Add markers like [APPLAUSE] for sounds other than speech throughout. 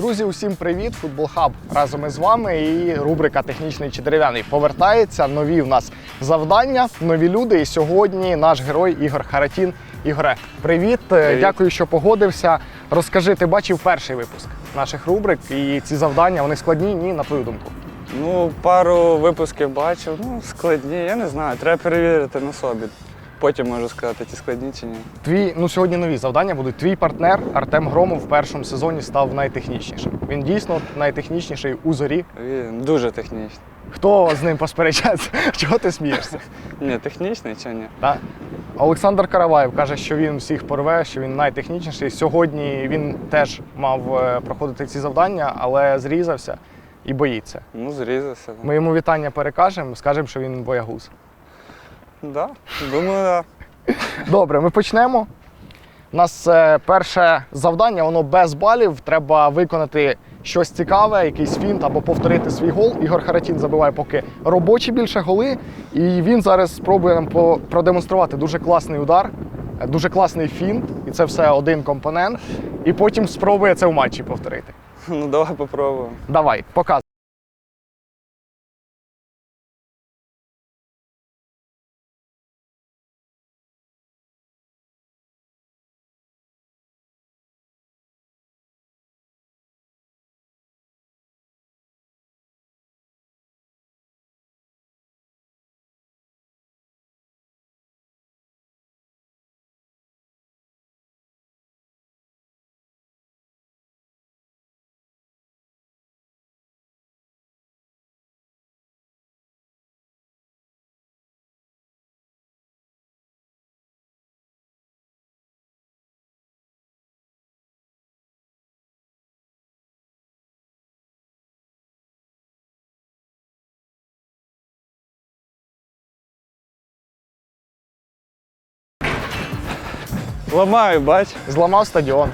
Друзі, усім привіт! Футбол Хаб разом із вами. І рубрика Технічний чи дерев'яний повертається. Нові в нас завдання, нові люди. І сьогодні наш герой Ігор Харатін. Ігоре, привіт. Е, Привіт. Дякую, що погодився. Розкажи, ти бачив перший випуск наших рубрик, і ці завдання вони складні? Ні, на твою думку. Ну, пару випусків бачив, ну, складні, я не знаю, треба перевірити на собі. Потім можу сказати, чи складні, чи ні. Твій ну сьогодні нові завдання будуть. Твій партнер Артем Громов в першому сезоні став найтехнічнішим. Він дійсно найтехнічніший у зорі. Він дуже технічний. Хто з ним посперечається? [LAUGHS] Чого ти смієшся? [LAUGHS] Ні, технічний чи ні? Так. Олександр Караваєв каже, що він всіх порве, що він найтехнічніший. Сьогодні він теж мав е, проходити ці завдання, але зрізався і боїться. Ну, зрізався. Ми йому вітання перекажемо, скажемо, що він боягуз. Да, думаю, да. Добре, ми почнемо. У нас е, перше завдання, воно без балів. Треба виконати щось цікаве, якийсь фінт або повторити свій гол. Ігор Харатін забиває поки робочі більше голи. І він зараз спробує нам по- продемонструвати дуже класний удар, е, дуже класний фінт, і це все один компонент. І потім спробує це в матчі повторити. Ну, давай попробуємо. Давай, показуй. Ламаю, бач. Зламав стадіон.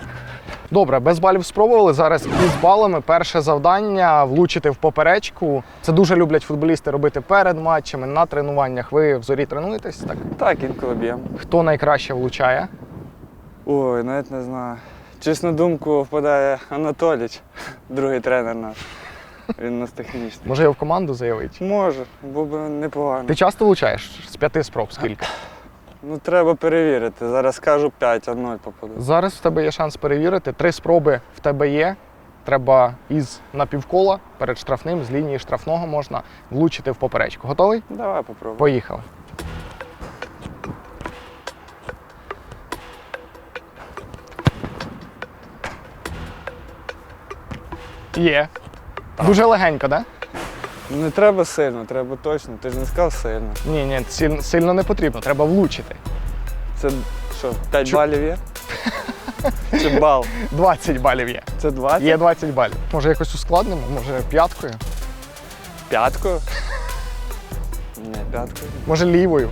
Добре, без балів спробували. Зараз із балами. Перше завдання влучити в поперечку. Це дуже люблять футболісти робити перед матчами, на тренуваннях. Ви в зорі тренуєтесь? Так? Так, інколи б'ємо. Хто найкраще влучає? Ой, навіть не знаю. Чесно думку, впадає Анатоліч, другий тренер наш. Він у нас технічний. Може його в команду заявити? Може, був би непогано. Ти часто влучаєш з п'яти спроб скільки? Ну, треба перевірити. Зараз скажу 5, а 0 попаду. Зараз в тебе є шанс перевірити. Три спроби в тебе є. Треба із напівкола перед штрафним, з лінії штрафного можна влучити в поперечку. Готовий? Давай попробуємо. Поїхали. Є. Дуже легенько, так? Да? Не треба сильно, треба точно. Ти ж не сказав сильно. Ні, ні, силь- сильно не потрібно, треба влучити. Це що, 5 Чу- балів є? [LAUGHS] Чи бал? 20 балів є. Це 20? Є 20 балів. Може якось ускладнимо, може п'яткою, П'яткою? [LAUGHS] Ні, п'яткою. може лівою.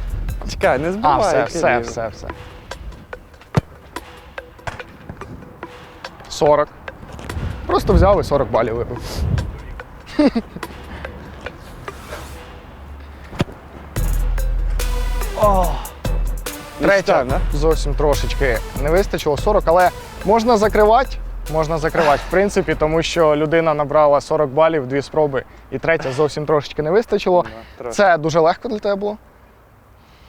Чекай, не А, збивай. все, яке все, все, все. 40. Просто взяв і 40 балів вибив. [LAUGHS] Третя зовсім трошечки не вистачило 40, але можна закривати. Можна закривати, в принципі, тому що людина набрала 40 балів, дві спроби, і третя зовсім трошечки не вистачило. Це дуже легко для тебе було.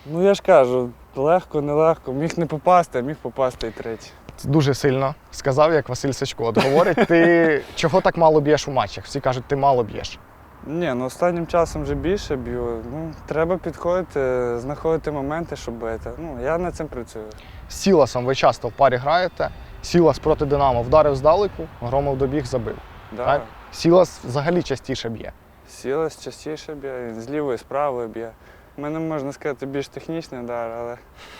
Ну я ж кажу, легко, нелегко. Міг не попасти, а міг попасти і третій. Це дуже сильно сказав, як Василь Сачко. От говорить, ти чого так мало б'єш у матчах? Всі кажуть, ти мало б'єш. Ні, ну останнім часом вже більше б'ю. Ну, треба підходити, знаходити моменти, щоб бити. Ну, я над цим працюю. З Сіласом ви часто в парі граєте. Сілас проти Динамо вдарив здалеку, Громов добіг, забив. Да. Так? Сілас взагалі частіше б'є. Сілась частіше б'є, він з лівої, з правої б'є. У мене можна сказати більш технічний удар, але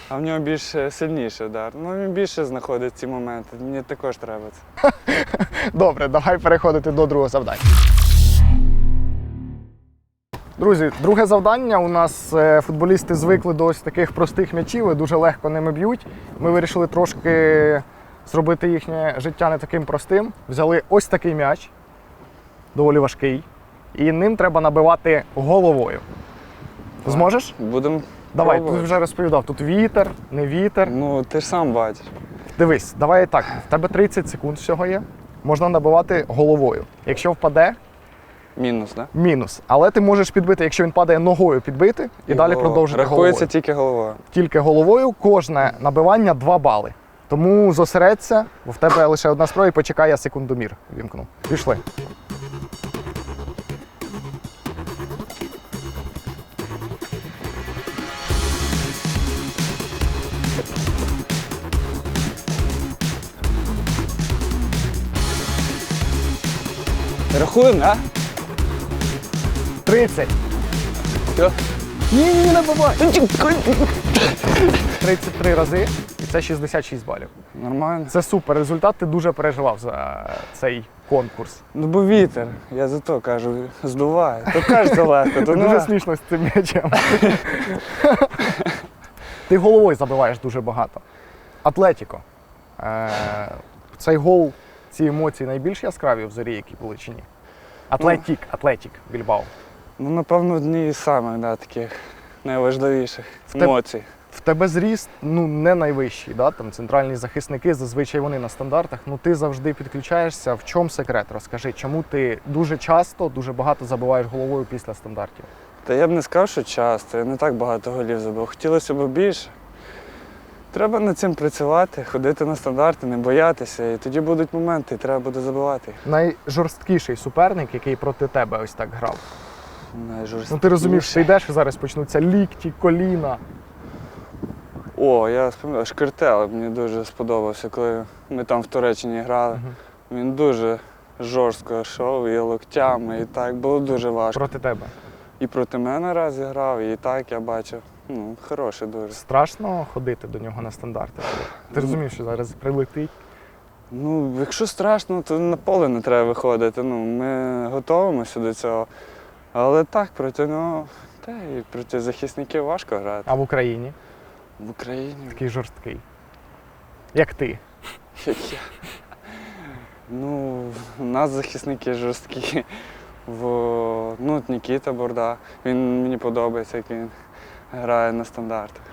а в нього більш е, сильніший удар. Ну він більше знаходить ці моменти. Мені також треба це. [LAUGHS] Добре, давай переходити до другого завдання. Друзі, друге завдання. У нас е, футболісти звикли до ось таких простих м'ячів, і дуже легко ними б'ють. Ми вирішили трошки зробити їхнє життя не таким простим. Взяли ось такий м'яч, доволі важкий, і ним треба набивати головою. Зможеш? Будемо. Давай, тут вже розповідав. Тут вітер, не вітер. Ну, ти ж сам бачиш. Дивись, давай так. В тебе 30 секунд всього є. можна набивати головою. Якщо впаде, Мінус, да? мінус. Але ти можеш підбити, якщо він падає ногою, підбити і, далі Головою. продовжити Рахується головою. тільки головою. Тільки головою кожне набивання 2 бали. Тому зосередься, бо в тебе лише одна спроба і почекай, я секундомір вімкну. Пішли. Рахуємо, да? 30. Все. Ні, ні, не бувай. 33 рази, і це 66 балів. Нормально. Це супер результат. Ти дуже переживав за цей конкурс. Ну бо вітер, я за то кажу, здуває. То кажеться легко, то Це дуже легко. смішно з цим м'ячем. Ти головою забиваєш дуже багато. Атлетіко. Е, цей гол, ці емоції найбільш яскраві в зорі, які були чи ні? Атлетік, Атлетік, Більбао. Ну, напевно, одні із самих да, таких найважливіших теб- емоцій. В тебе зріст ну, не найвищий, да? там центральні захисники, зазвичай вони на стандартах. Ну ти завжди підключаєшся. В чому секрет? Розкажи, чому ти дуже часто, дуже багато забиваєш головою після стандартів? Та я б не сказав, що часто, я не так багато голів забив. Хотілося б більше. Треба над цим працювати, ходити на стандарти, не боятися, і тоді будуть моменти, і треба буде забивати. Найжорсткіший суперник, який проти тебе ось так грав. Найжорсткіше. Ну ти розумієш, ти йдеш і зараз почнуться лікті, коліна. О, я споминаю, Шкертел мені дуже сподобався, коли ми там в Туреччині грали. Він дуже жорстко йшов і локтями, і так було дуже важко. Проти тебе. І проти мене раз грав, і так я бачив. Ну, хороший дуже. Страшно ходити до нього на стандарти. Ти розумієш, що зараз прилетить. Ну, якщо страшно, то на поле не треба виходити. Ну, ми готуємося до цього. Але так, проти нього, та і проти захисників важко грати. А в Україні В Україні. такий жорсткий. Як ти. Як я. Ну, у нас захисники жорсткі. В, ну, Нікіта Борда. Він мені подобається, як він грає на стандартах.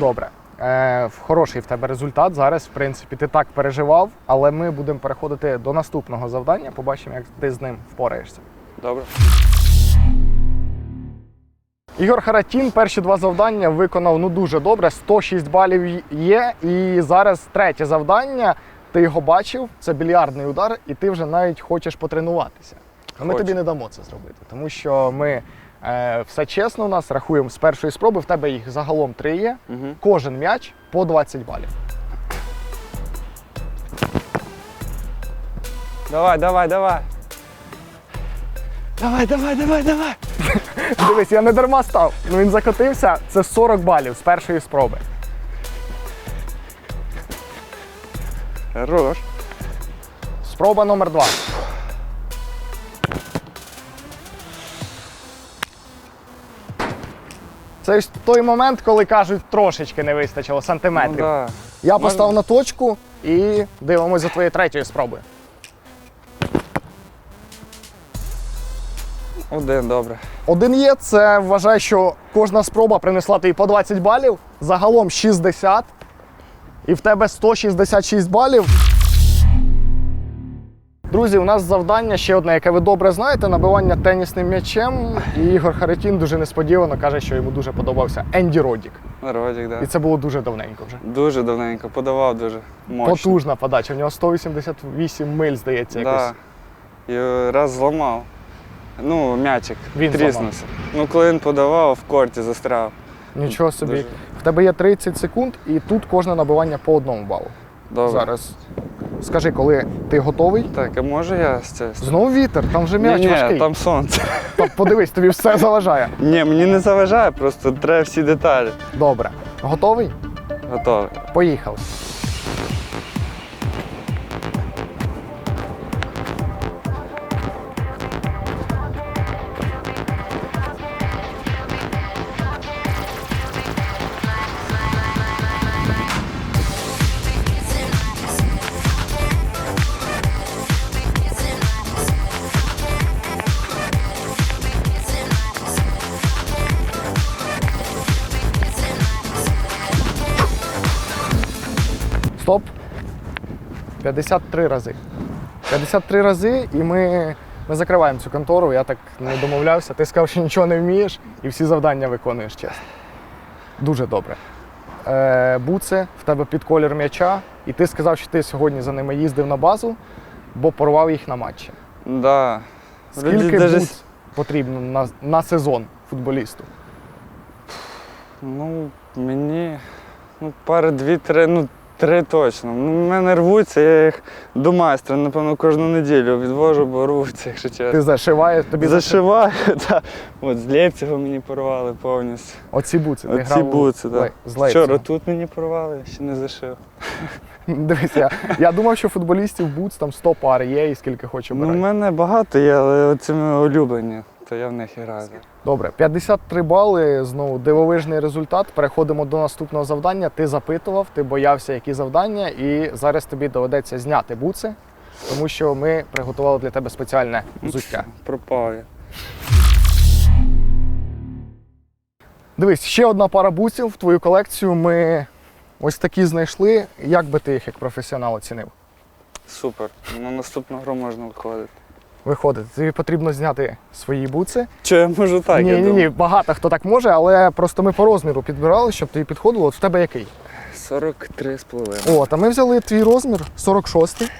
Добре. Е, хороший в тебе результат. Зараз, в принципі, ти так переживав, але ми будемо переходити до наступного завдання. Побачимо, як ти з ним впораєшся. Добре? Ігор Харатін перші два завдання виконав ну дуже добре. 106 балів є. І зараз третє завдання. Ти його бачив, це більярдний удар, і ти вже навіть хочеш потренуватися. Ну, Ми Хочу. тобі не дамо це зробити, тому що ми е, все чесно у нас рахуємо з першої спроби. В тебе їх загалом три є. Угу. Кожен м'яч по 20 балів. Давай, давай, давай. Давай, давай, давай, давай. [LAUGHS] Дивись, я не дарма став. Ну він закотився. Це 40 балів з першої спроби. Хорош. Спроба номер два. Це ось той момент, коли кажуть, трошечки не вистачило Ну, сантиметрів. да. Я Можна? постав на точку і дивимося за твоєю третьою спробою. Один, добре. Один є, це вважаю, що кожна спроба принесла тобі по 20 балів, загалом 60. І в тебе 166 балів. Друзі, у нас завдання ще одне, яке ви добре знаєте: набивання тенісним м'ячем. І Ігор Харитін дуже несподівано каже, що йому дуже подобався Енді Родік. Народик, да. І це було дуже давненько вже. Дуже давненько, подавав дуже мощно. Потужна подача. В нього 188 миль, здається, якось. Да. І раз зламав. Ну, м'ячик Він тріснувся. Ну, коли він подавав, в корті застряв. Нічого собі. Дуже. В тебе є 30 секунд, і тут кожне набивання по одному балу. Добре. Зараз. Скажи, коли ти готовий? Так, а може я з цього? Знову вітер, там вже м'яч важкий. ні, там сонце. Та Подивись, тобі все заважає. Ні, мені не заважає, просто треба всі деталі. Добре. Готовий? Готовий. Поїхали. 53 рази. 53 рази, і ми, ми закриваємо цю контору. Я так не домовлявся. Ти сказав, що нічого не вмієш, і всі завдання виконуєш чесно. Дуже добре. Е, буци в тебе під колір м'яча, і ти сказав, що ти сьогодні за ними їздив на базу, бо порвав їх на матчі. Да. Скільки даже буц потрібно на, на сезон футболісту? Ну, мені ну, пари дві-три, ну три точно. Ну, мене рвуться, я їх до майстра, напевно, кожну неділю відвожу, бо рвуться, якщо чесно. Ти зашиваєш тобі Зашиваю, [LAUGHS] так. От з Лейпцигу мені порвали повністю. Оці буци. Ти Оці грав у буци, так. з Вчора тут мені порвали, ще не зашив. [LAUGHS] Дивись, я, я думав, що футболістів буц там 100 пар є і скільки хоче Ну, брати. мене багато є, але оці ми улюблені, то я в них і граю. Добре, 53 бали, знову дивовижний результат. Переходимо до наступного завдання. Ти запитував, ти боявся, які завдання, і зараз тобі доведеться зняти буци, тому що ми приготували для тебе спеціальне взуття. Пропав я. Дивись, ще одна пара буців в твою колекцію. Ми ось такі знайшли. Як би ти їх як професіонал оцінив? Супер. На наступну гру можна виходити. Виходить, тобі потрібно зняти свої буци. Чи я можу так? ні, я ні, думаю? ні, багато хто так може, але просто ми по розміру підбирали, щоб тобі підходило. От в тебе який? 43 з половиною. От, а ми взяли твій розмір 46.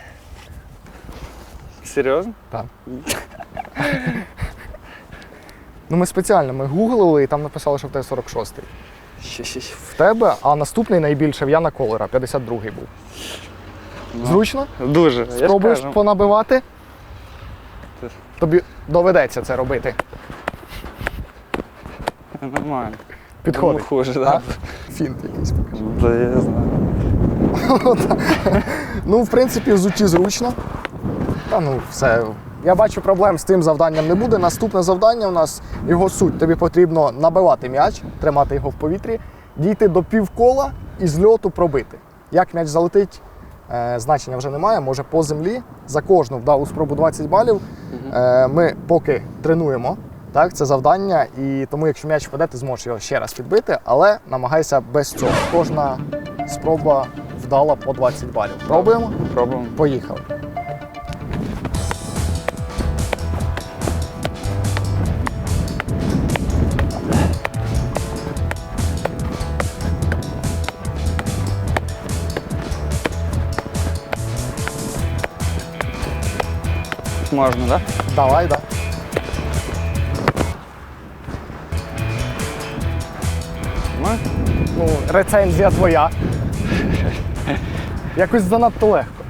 Серйозно? [LAUGHS] Ну, ми спеціально ми гуглили і там написали, що в тебе 46. Ще, ще, ще. В тебе, а наступний найбільше в Яна Колера, 52-й був. Ну, Зручно? Дуже. Спробуєш понабивати? Тобі доведеться це робити. Нормально. Підходить. Тому хуже, так? Фінт якийсь покажи. Да, я знаю. Ну, в принципі, взуті зручно. Та ну, все. Я бачу, проблем з тим завданням не буде. Наступне завдання у нас його суть. Тобі потрібно набивати м'яч, тримати його в повітрі, дійти до півкола і з льоту пробити. Як м'яч залетить, значення вже немає. Може по землі за кожну вдалу спробу 20 балів. Е, ми поки тренуємо. Так, це завдання, і тому, якщо м'яч впаде, ти зможеш його ще раз підбити, але намагайся без цього. Кожна спроба вдала по 20 балів. Пробуємо? Пробуємо. Поїхали. Можна, так? Давай, да. Да? Ну, рецензія твоя. [LAUGHS] Якось занадто легко.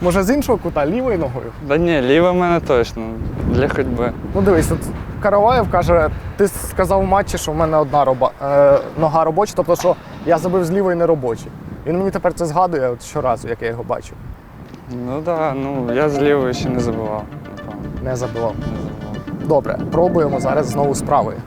Може, з іншого кута, лівою ногою? Да ні, ліве в мене точно. Для ходьби. Ну дивись, от Караваєв каже, ти сказав у матчі, що в мене одна роба, е, нога робоча, тобто, що я забив з лівої не робочі. Він мені тепер це згадує от щоразу, як я його бачу. Ну так, да, ну я з лівої ще не забував. Напевно, Не забував. не забував. Добре, пробуємо зараз знову з правої.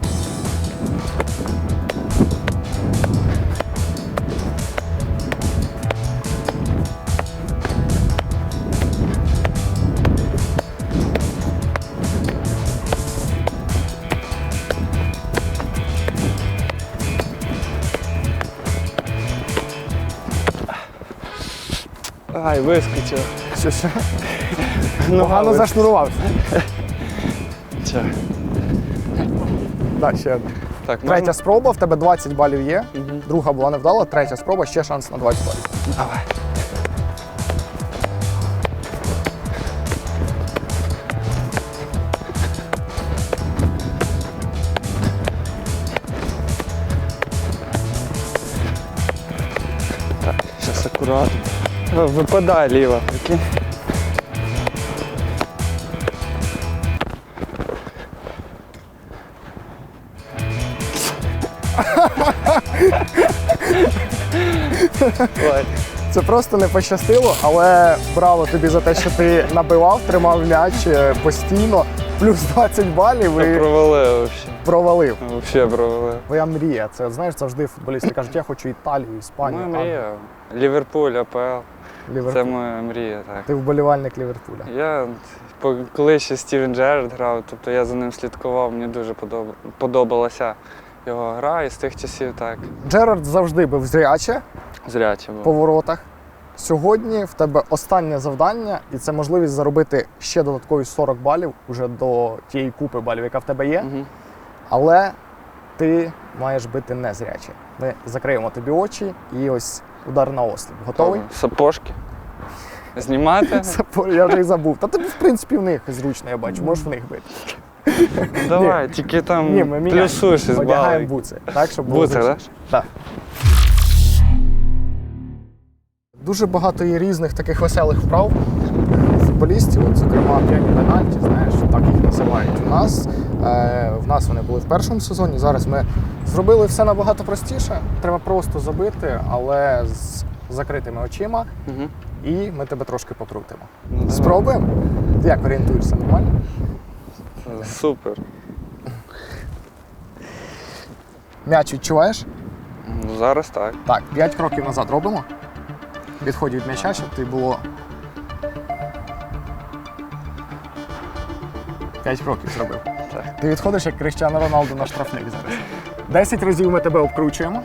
Ай, вискочив. Що, що? Погано зашнурувався. Чо? Так, ще одне. Так, Третя спроба, в тебе 20 балів є. Друга була невдала, третя спроба, ще шанс на 20 балів. Давай. Випадає ліва. прикинь. Ой. Це просто не пощастило, але браво тобі за те, що ти набивав, тримав м'яч е, постійно, плюс 20 балів і провалив взагалі. провалив. Взагалі провалив. Твоя мрія. Це знаєш, завжди футболісти кажуть, я хочу Італію, Іспанію, Моя мрія. Ліверпуль, АПЛ. Ліверпуль. Це моя мрія, так. Ти вболівальник Ліверпуля. Я коли ще Стівен Джерард грав, тобто я за ним слідкував, мені дуже подоб- подобалася його гра і з тих часів так. Джерард завжди був зряче Зряче по воротах. сьогодні в тебе останнє завдання, і це можливість заробити ще додаткові 40 балів уже до тієї купи балів, яка в тебе є. Угу. Але ти маєш бити незрячий. Ми закриємо тобі очі і ось удар на осліп. Готовий? Сапожки. Знімати? [LAUGHS] Я вже їх забув. Та тобі, в принципі, в них зручно, я бачу, можеш в них бити. Ну, Давай, тільки там Ні, ми міняємо. плюсуєш із Одягаємо балів. буци. Так, щоб було Буци, зручніше. Так. Дуже багато є різних таких веселих вправ футболістів, от, зокрема п'яні пенальті, знаєш, так їх називають. У нас е, в нас вони були в першому сезоні. Зараз ми зробили все набагато простіше. Треба просто забити, але з закритими очима, Угу. і ми тебе трошки покрутимо. Ну, давай. Спробуємо? Як орієнтуєшся нормально? Супер. М'яч відчуваєш? Ну, зараз так. Так, 5 кроків назад робимо. Відходь від м'яча, щоб ти було. 5 кроків зробив. Ти відходиш як Крещано Роналду на штрафник зараз. 10 разів ми тебе обкручуємо.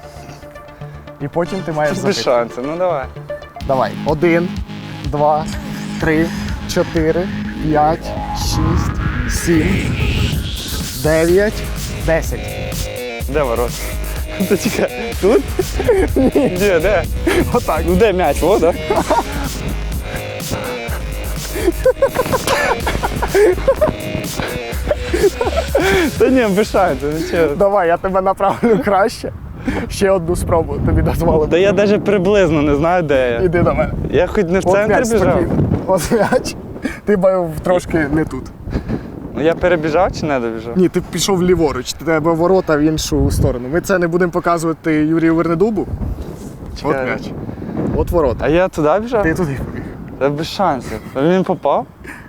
І потім ти маєш Без забити. шансів, ну давай. Давай. Один, два, три, чотири, п'ять, шість, сім, дев'ять, десять. Де ворот? [LAUGHS] Та чекай, тут? Ні. Де, де? Отак. Ну де м'яч, о, да? Та ні, без шансів, нічого. Давай, я тебе направлю краще. Ще одну спробу тобі дозволимо. Та я навіть приблизно не знаю, де я. Іди до мене. Я хоч не в От центр м'яч біжав. спокійно. От м'яч. Ти був трошки не тут. Ну я перебіжав чи не добіжав? Ні, ти пішов ліворуч, ти тебе ворота в іншу сторону. Ми це не будемо показувати Юрію Вернедубу. От Чекай. м'яч. От ворота. А я туди біжав? Ти туди побіг. Та без шансів. А Він попав?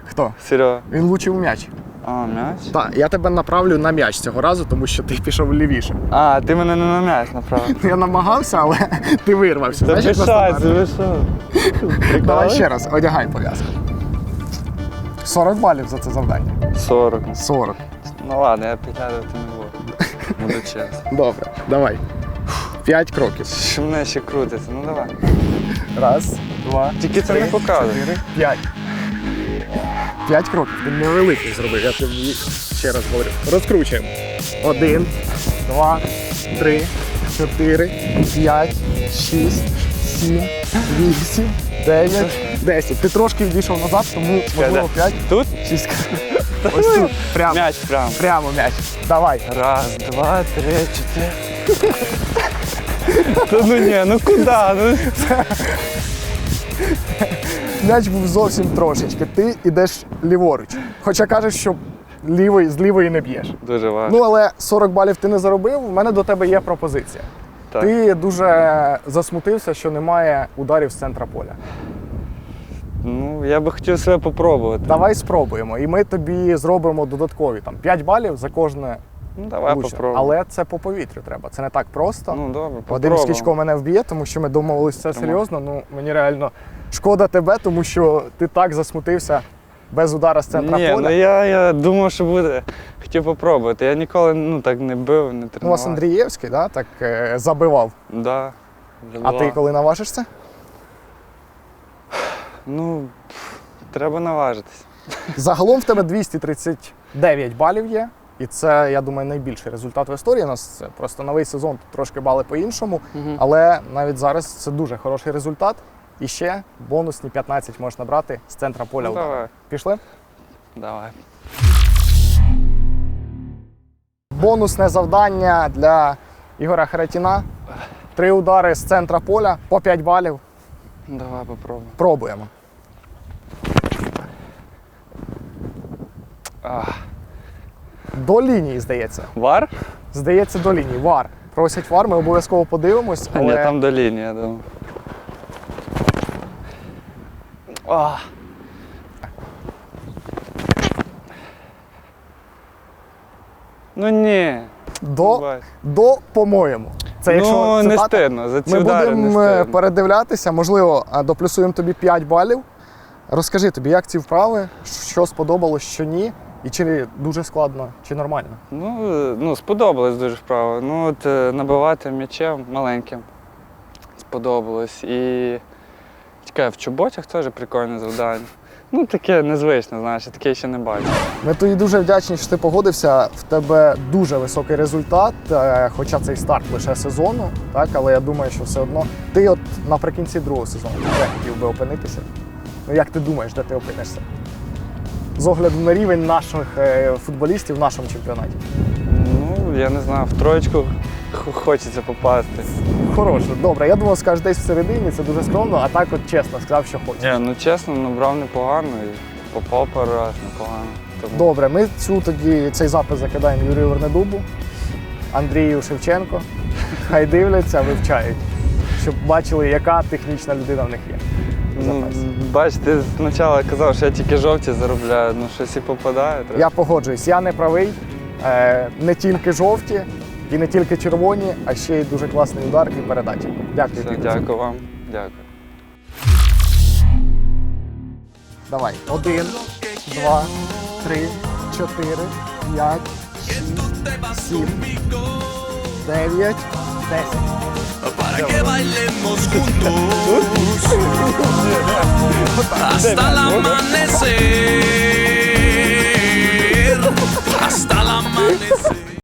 Хто? Серйозно. Він влучив у м'яч. А, м'яч? Так, я тебе направлю на м'яч цього разу, тому що ти пішов лівіше. А, ти мене не на м'яч направив. [LAUGHS] Я намагався, але [LAUGHS] ти вирвався. Та Знаєш, як на шансів, що? [LAUGHS] Давай ще раз, одягай пов'язку. 40 балів за це завдання. 40. 40. Ну ладно, я підглядати не буду. Буду чесно. Добре, давай. 5 кроків. Що мене ще крутиться? Ну давай. Раз, два. Тільки це три, не показує. Чотири, п'ять. П'ять кроків. Ти невеликий зробив, я тобі ще раз говорю. Розкручуємо. Один, два, три, чотири, п'ять, шість, сім, вісім, дев'ять, десять. Ти трошки відійшов назад, тому можливо п'ять, Тут? шість. [LAUGHS] Ось тут. Прямо. М'яч прямо. Прямо м'яч. Давай. Раз, два, три, чотири. [LAUGHS] Та ну ні, ну куди? Ну, [LAUGHS] М'яч був зовсім трошечки. Ти йдеш ліворуч. Хоча кажеш, що лівий, з лівої не б'єш. дуже важко. Ну, але 40 балів ти не заробив. У мене до тебе є пропозиція. Так. Ти дуже засмутився, що немає ударів з центра поля. Ну, я би хотів себе попробувати. Давай спробуємо. І ми тобі зробимо додаткові там 5 балів за кожне Ну, давай влучення. попробуємо. Але це по повітрю треба. Це не так просто. Ну, добре, Один попробуємо. скічко мене вб'є, тому що ми домовилися це серйозно. Ну мені реально шкода тебе, тому що ти так засмутився без удара з центра Ні, поля. ну я, я думав, що буде. Хотів попробувати. Я ніколи ну, так не бив, не У вас Андрієвський, да, так е, забивав. Да, А ти коли наважишся? Ну, пф, треба наважитись. Загалом в тебе 239 балів є. І це, я думаю, найбільший результат в історії. У нас це просто новий сезон, тут трошки бали по-іншому. Але навіть зараз це дуже хороший результат. І ще бонусні 15 можеш набрати з центра поля Ну, удару. давай, Пішли? давай. Бонусне завдання для Ігоря Харатіна. Три удари з центра поля по 5 балів. Давай попробуємо. Пробуємо. А, До лінії, здається. вар? Здається, до лінії. Вар. Просять вар, ми обов'язково подивимось. А, Ні, там до лінії, я думаю. Ну ні. До, до по-моєму. Це якщо ну, не цитата, стидно, за ці Ми удари будемо не е, стидно. передивлятися, можливо, доплюсуємо тобі 5 балів. Розкажи тобі, як ці вправи, що сподобалось, що ні, і чи дуже складно, чи нормально. Ну, ну, сподобалось дуже вправо. Ну, от е, набивати м'ячем маленьким сподобалось. І Чекай, в чоботях теж прикольне завдання. Ну, таке незвичне, знаєш, таке ще не бачив. Ми тобі дуже вдячні, що ти погодився. В тебе дуже високий результат, е, хоча цей старт лише сезону, так але я думаю, що все одно ти от наприкінці другого сезону де хотів би опинитися. Ну як ти думаєш, де ти опинишся? З огляду на рівень наших е, футболістів в нашому чемпіонаті. Ну, я не знаю, в троєчку хочеться попасти. Хороше, добре. Я думав, скажеш десь всередині, це дуже скромно, а так от чесно сказав, що хочеш. Ні, ну чесно, набрав непогано і попав пару раз непогано. Тому Добре, ми цю тоді цей запис закидаємо Юрію Вернедубу, Андрію Шевченко. Хай дивляться, вивчають, щоб бачили, яка технічна людина в них є. Ну, Запас. бач, ти спочатку казав, що я тільки жовті заробляю, ну щось і попадає. трохи. Я погоджуюсь, я не правий. Е, не тільки жовті і не тільки червоні, а ще й дуже класний удар і передача. Дякую. Все, тобі. дякую вам. Дякую. Давай. Один, два, три, чотири, п'ять, шість, сім, дев'ять, десять. para que bailemos juntos. Hasta el amanecer, hasta el amanecer.